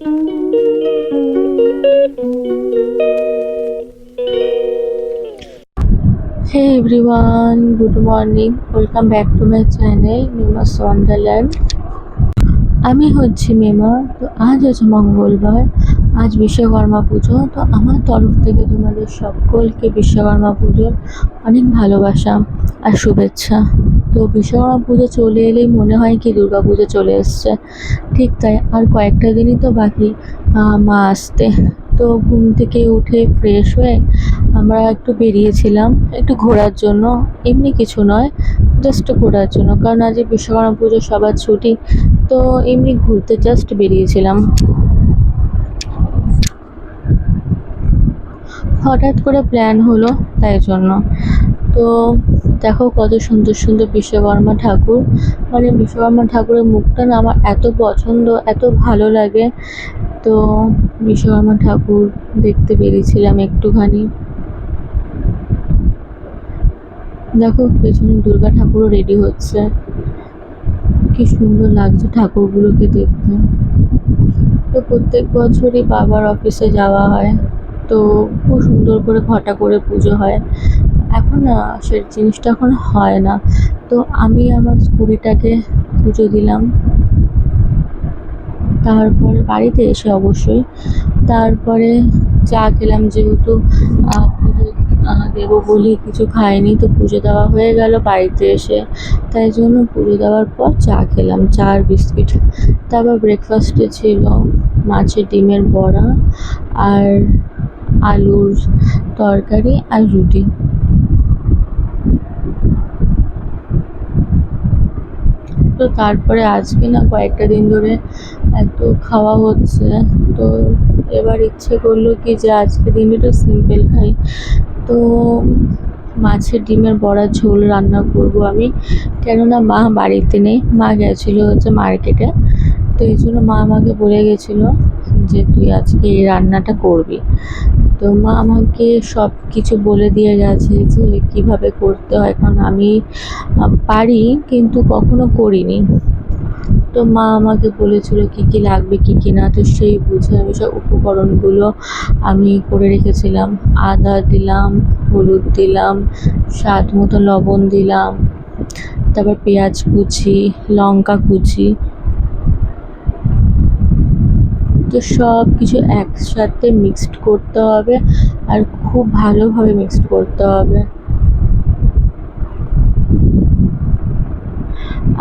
Hey everyone good morning welcome back to my channel Mema's wonderland আমি হচ্ছি মেমা, তো আজ আছে মঙ্গলবার, আজ বিশ্বকর্মা পুজো, তো আমার তরফ থেকে তোমাদের সকলকে বিশ্বকর্মা পুজোর অনেক ভালোবাসা আর শুভেচ্ছা। তো বিশ্বকর্মা পুজো চলে এলেই মনে হয় কি দুর্গা পুজো চলে এসছে। ঠিক তাই আর কয়েকটা দিনই তো বাকি মা আসতে। তো ঘুম থেকে উঠে ফ্রেশ হয়ে আমরা একটু বেরিয়েছিলাম, একটু ঘোরার জন্য। এমনি কিছু নয় জাস্ট ঘোরার জন্য। কারণ আজ বিশ্বকর্মা পুজো, সবার ছুটি। তো এমনি ঘুরতে জাস্ট বেরিয়েছিলাম। হঠাৎ করে প্ল্যান হলো তাই জন্য। তো দেখো কত সুন্দর সুন্দর বিশ্বকর্মা ঠাকুর। মানে বিশ্বকর্মা ঠাকুরের মুখটা না আমার এত পছন্দ, এত ভালো লাগে। তো বিশ্বকর্মা ঠাকুর দেখতে বেরিয়েছিলাম একটুখানি। দেখো পেছনে দুর্গা ঠাকুরও রেডি হচ্ছে। কি সুন্দর লাগছে ঠাকুরগুলোকে দেখতে। তো প্রত্যেক বছরই বাবার অফিসে যাওয়া হয়। তো খুব সুন্দর করে ঘটা করে পুজো হয়। সে জিনিসটা এখন হয় না। তো আমি আমার স্কুটিটাকে পুজো দিলাম। তারপরে বাড়িতে এসে অবশ্যই। তারপরে চা খেলাম যেহেতু পুজো দেবো বলে কিছু খাইনি, তো পুজো দেওয়া হয়ে গেল বাড়িতে এসে। তাই জন্য পুজো দেওয়ার পর চা খেলাম, চা আর বিস্কিট। তারপর ব্রেকফাস্টে ছিল মাছের ডিমের বড়া আর আলুর তরকারি আর রুটি। তো তারপরে আজকে না কয়েকটা দিন ধরে এত খাওয়া হচ্ছে। তো এবার ইচ্ছে করল কি যে আজকে দিনে একটু সিম্পল খাই। তো মাছের ডিমের বড়া ঝোল রান্না করব আমি। কেননা মা বাড়িতে নেই, মা গেছিল হচ্ছে মার্কেটে। তো এই জন্য মা আমাকে বলে গেছিল যে, তুই আজকে এই রান্নাটা করবি। তো মা আমাকে সব কিছু বলে দিয়ে গেছে যে, কীভাবে করতে হয়? কারণ আমি পারি কিন্তু কখনো করিনি। তো মা আমাকে বলেছিল কী কী লাগবে, কী কী না, তো সেই বুঝে আমি সব উপকরণগুলো আমি করে রেখেছিলাম। আদা দিলাম, হলুদ দিলাম, স্বাদ মতো লবণ দিলাম, তারপর পেঁয়াজ কুচি, লঙ্কা কুচি তো সব কিছু একসাথে মিক্সড করতে হবে আর খুব ভালোভাবে মিক্সড করতে হবে।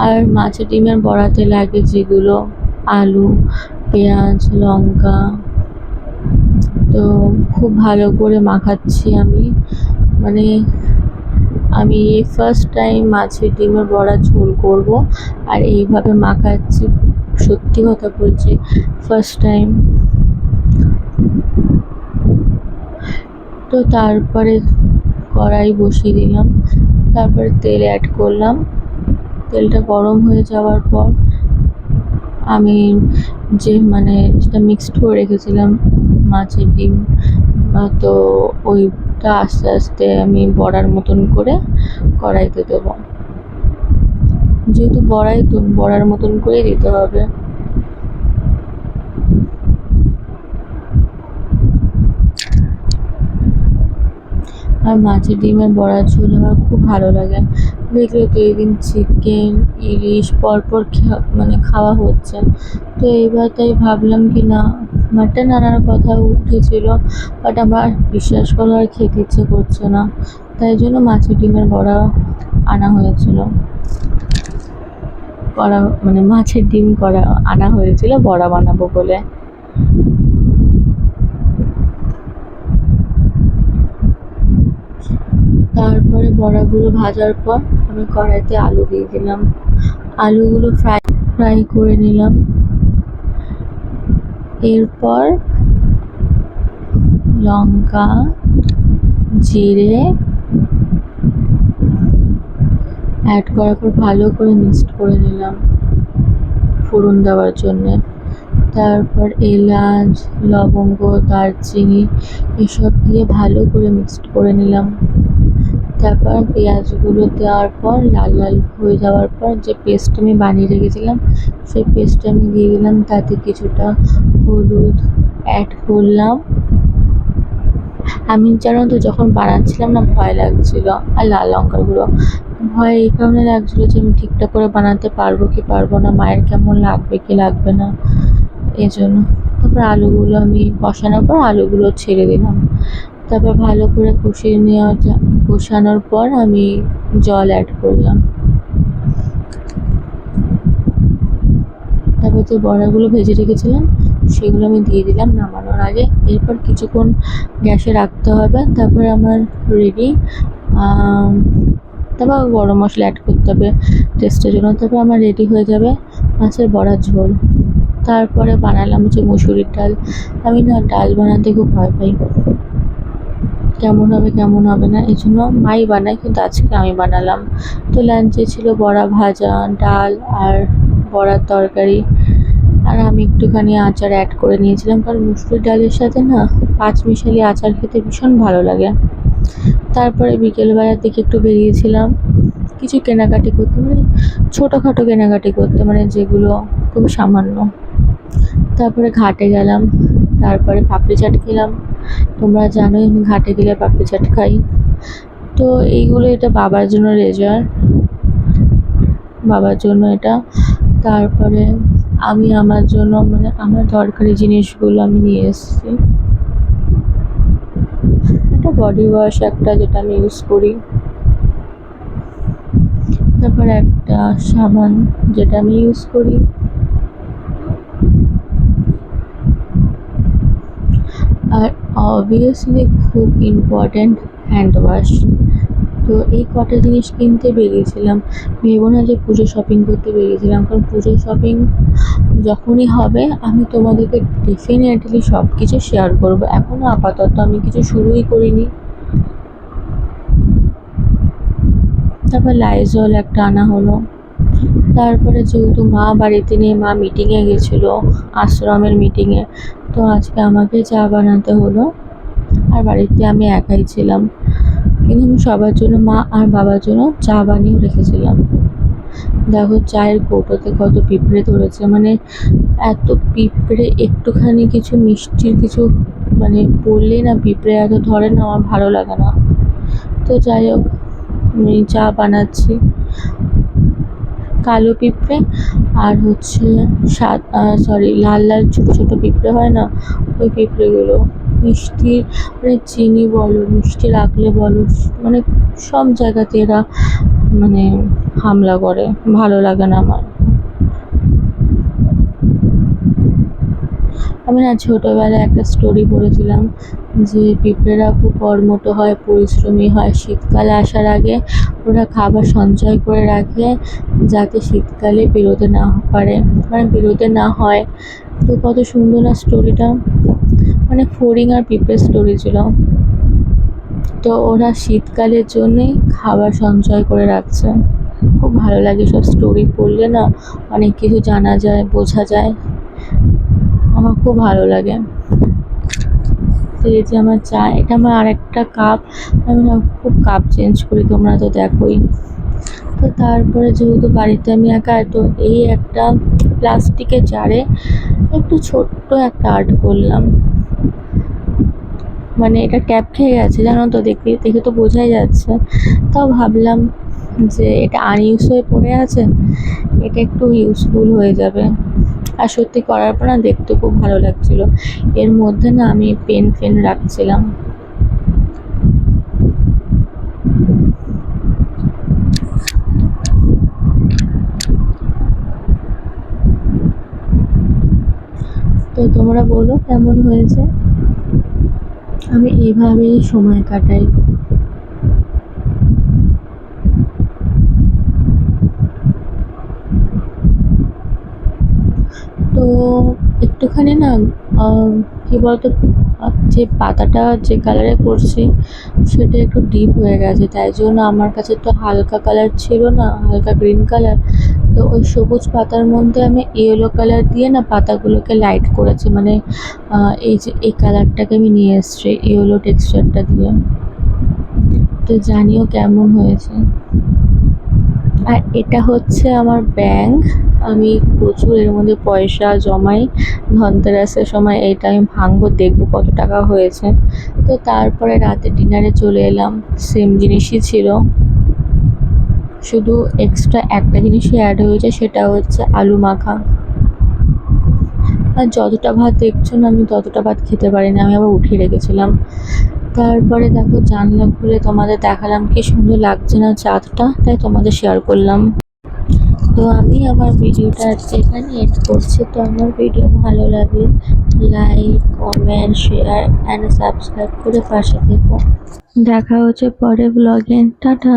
আর মাছের ডিমের বড়াতে লাগে যেগুলো আলু, পেঁয়াজ, লঙ্কা। তো খুব ভালো করে মাখাচ্ছি আমি। মানে আমি এই ফার্স্ট টাইম মাছের ডিমের বড়া ঝোল করব আর এইভাবে মাখাচ্ছি। সত্যি কথা বলছি ফার্স্ট টাইম তো তারপরে কড়াই বসিয়ে দিলাম, তারপরে তেল অ্যাড করলাম। তেলটা গরম হয়ে যাওয়ার পর আমি যে মানে যেটা মিক্সড করে রেখেছিলাম, মাছের ডিম তো ওইটা আস্তে আস্তে আমি বড়ার মতন করে কড়াইতে দেবো। যেহেতু বড়াই, তো বড়ার মতন করেই দিতে হবে। আর মাছের ডিমের বড়ার ঝোল আমার খুব ভালো লাগে। দেখলে তো দিন চিকেন ইলিশ, পরপর মানে খাওয়া হচ্ছে। তো এইবার তাই ভাবলাম কি না, মাটন আনার কথা উঠেছিল বাট আমার বিশ্বাস করো আর খেতে ইচ্ছে করছে না। তাই জন্য মাছের ডিমের বড়া আনা হয়েছিল। করা মানে মাছের ডিম করা, আনা হয়েছিল, বড়া বানাবো বলে। তারপরে বড়াগুলো ভাজার পর আমি কড়াইতে আলু দিয়ে দিলাম। আলুগুলো ফ্রাই ফ্রাই করে নিলাম। এরপর লঙ্কা, জিরে অ্যাড করার পর ভালো করে মিক্সড করে নিলাম ফোড়ন দেওয়ার জন্যে। তারপর এলাচ, লবঙ্গ, দারচিনি এসব দিয়ে ভালো করে মিক্সড করে নিলাম। তারপর পেঁয়াজগুলো দেওয়ার পর, লাল লাল হয়ে যাওয়ার পর যে পেস্ট আমি বানিয়ে রেখেছিলাম, সেই পেস্টটা আমি দিয়ে দিলাম। তাতে কিছুটা হলুদ অ্যাড করলাম। আমি জানো তো, যখন বানাচ্ছিলাম না, ভয় লাগছিল। আর লাল লঙ্কার গুঁড়ো। ভয় এই কারণে লাগছিল যে আমি ঠিকঠাক করে বানাতে পারব কি পারব না, মায়ের কেমন লাগবে কি লাগবে না, এই জন্য। তারপর আলুগুলো আমি কষানোর পর আলুগুলো ছেড়ে দিলাম। তারপর ভালো করে কষিয়ে নেওয়া কষানোর পর আমি জল অ্যাড করলাম। তারপর যে বড়াগুলো ভেজে রেখেছিলাম সেগুলো আমি দিয়ে দিলাম নামানোর আগে। এরপর কিছুক্ষণ গ্যাসে রাখতে হবে, তারপরে আমার রেডি তারপর গরম মশলা অ্যাড করতে হবে টেস্টের জন্য, তারপর আমার রেডি হয়ে যাবে মাছের বড়ার ঝোল। তারপরে বানালাম হচ্ছে মুসুরির ডাল। আমি না ডাল বানাতে খুব ভয় পাই। কেমন হবে কেমন হবে না, এই জন্য মাই বানায়, কিন্তু আজকে আমি বানালাম। তো লাঞ্চে ছিল বড়া ভাজা, ডাল আর বড়ার তরকারি। আর আমি একটুখানি আচার অ্যাড করে নিয়েছিলাম, কারণ মুসুরির ডালের সাথে না পাঁচ মিশালি আচার খেতে ভীষণ ভালো লাগে। তারপরে বিকেলবেলার দিকে একটু বেরিয়েছিলাম, কিছু কেনাকাটি করতে মানে ছোটোখাটো কেনাকাটি করতে মানে যেগুলো খুব সামান্য। তারপরে ঘাটে গেলাম, তারপরে পাপড়ি চাট খেলাম। তোমরা জানোই আমি ঘাটে গেলে পাপড়ি চাট খাই। তো এইগুলো এটা বাবার জন্য রেজার বাবার জন্য এটা। তারপরে আমি আমার জন্য মানে আমার দরকারি জিনিসগুলো আমি নিয়ে এসেছি। একটা বডি ওয়াশ একটা যেটা আমি ইউজ করি। তারপর একটা সাবান যেটা আমি ইউজ করি। আর অবভিয়াসলি খুব ইম্পর্ট্যান্ট হ্যান্ড ওয়াশ তো এই কটা জিনিস কিনতে বেরিয়েছিলাম। ভেবো না যে পুজো শপিং করতে বেরিয়েছিলাম, কারণ পুজো শপিং যখনই হবে, আমি তোমাদেরকে ডেফিনেটলি সব কিছু শেয়ার করব। এখনও আপাতত আমি কিছু শুরুই করিনি। তারপর লাইজল একটা আনা হলো। তারপরে যেহেতু মা বাড়িতে নিয়ে মা মিটিংয়ে গেছিল, আশ্রমের মিটিংয়ে তো আজকে আমাকে চা বানাতে হলো। আর বাড়িতে আমি একাই ছিলাম। কিন্তু আমি সবার জন্য মা আর বাবার জন্য চা বানিয়ে রেখেছিলাম। দেখো, চায়ের কৌটোতে কত পিঁপড়ে ধরেছে। মানে এত পিঁপড়ে, একটুখানি কিছু মিষ্টির কিছু মানে পড়লেই না পিঁপড়ে এত ধরে না, আমার ভালো লাগে না। তো যাই হোক, আমি চা বানাচ্ছি। কালো পিঁপড়ে আর হচ্ছে সাদ সরি লাল লাল ছোটো ছোটো পিঁপড়ে হয় না? ওই পিঁপড়েগুলো। মিষ্টি মানে চিনি বলো, মিষ্টি রাখলে বলো মানে সব জায়গাতে এরা মানে হামলা করে। ভালো লাগে না আমার। আমি না ছোটোবেলায় একটা স্টোরি পড়েছিলাম যে পিঁপড়েরা খুব কর্মঠ হয়, পরিশ্রমী হয়। শীতকালে আসার আগে ওরা খাবার সঞ্চয় করে রাখে যাতে শীতকালে বেরোতে না পারে। মানে বেরোতে না হয়। তো কত সুন্দর না স্টোরিটা মানে ফড়িং আর পিঁপড়ের স্টোরি ছিল। তো ওরা শীতকালের জন্যেই খাবার সঞ্চয় করে রাখছে। খুব ভালো লাগে সব স্টোরি পড়লে না, অনেক কিছু জানা যায়, বোঝা যায়। আমার খুব ভালো লাগে। এই যে আমার চা, এটা আমার আরেকটা কাপ আমি খুব কাপ চেঞ্জ করি, তোমরা তো দেখোই। তো তারপরে যেহেতু বাড়িতে আমি একা, তো এই একটা প্লাস্টিকের জারে একটু ছোট্ট একটা আর্ট করলাম। মানে এটা ট্যাপ খেয়ে গেছে, জানো তো? দেখে দেখে তো বোঝাই যাচ্ছে। তাও ভাবলাম যে এটা আনইউজ হয়ে পড়ে আছে, এটা একটু ইউজফুল হয়ে যাবে। আর সত্যি করার পর না দেখতে খুব ভালো লাগছিল। এর মধ্যে না আমি পেন ফেন রাখছিলাম। তো তোমরা বলো কেমন হয়েছে? আমি এভাবেই সময় কাটাই। তো একটুখানি না কি বলতো যে পাতাটা যে কালারে করছি, সেটা একটু ডিপ হয়ে গেছে। তাই জন্য আমার কাছে তো হালকা কালার ছিল না, হালকা গ্রিন কালার তো ওই সবুজ পাতার মধ্যে আমি ইয়েলো কালার দিয়ে না পাতাগুলোকে লাইট করেছি মানে এই যে, এই কালারটাকে আমি নিয়ে এসেছি ইয়েলো টেক্সচারটা দিয়ে। তো জানিও কেমন হয়েছে। আর এটা হচ্ছে আমার ব্যাংক আমি প্রচুর এর মধ্যে পয়সা জমাই, ধনতেরাসের সময় এইটা আমি ভাঙবো, দেখব কত টাকা হয়েছে। তো তারপরে রাতে ডিনারে চলে এলাম সেম জিনিসই ছিল। শুধু এক্সট্রা একটা জিনিসই অ্যাড হয়েছে সেটা হচ্ছে আলু মাখা। আর যতটা ভাত দেখছ না, আমি ততটা ভাত খেতে পারিনি, আমি আবার উঠিয়ে রেখেছিলাম। তারপরে দেখো, জানলা খুলে তোমাদের দেখালাম কি সুন্দর লাগছে না চাঁদটা, তাই তোমাদের শেয়ার করলাম। তো আমি আমার ভিডিওটা আজকে এখানে এড করছি, তো আমার ভিডিও ভালো লাগলে like comment share and subscribe করে পাশে থেকো। দেখা হচ্ছে পরে ব্লগে টাটা।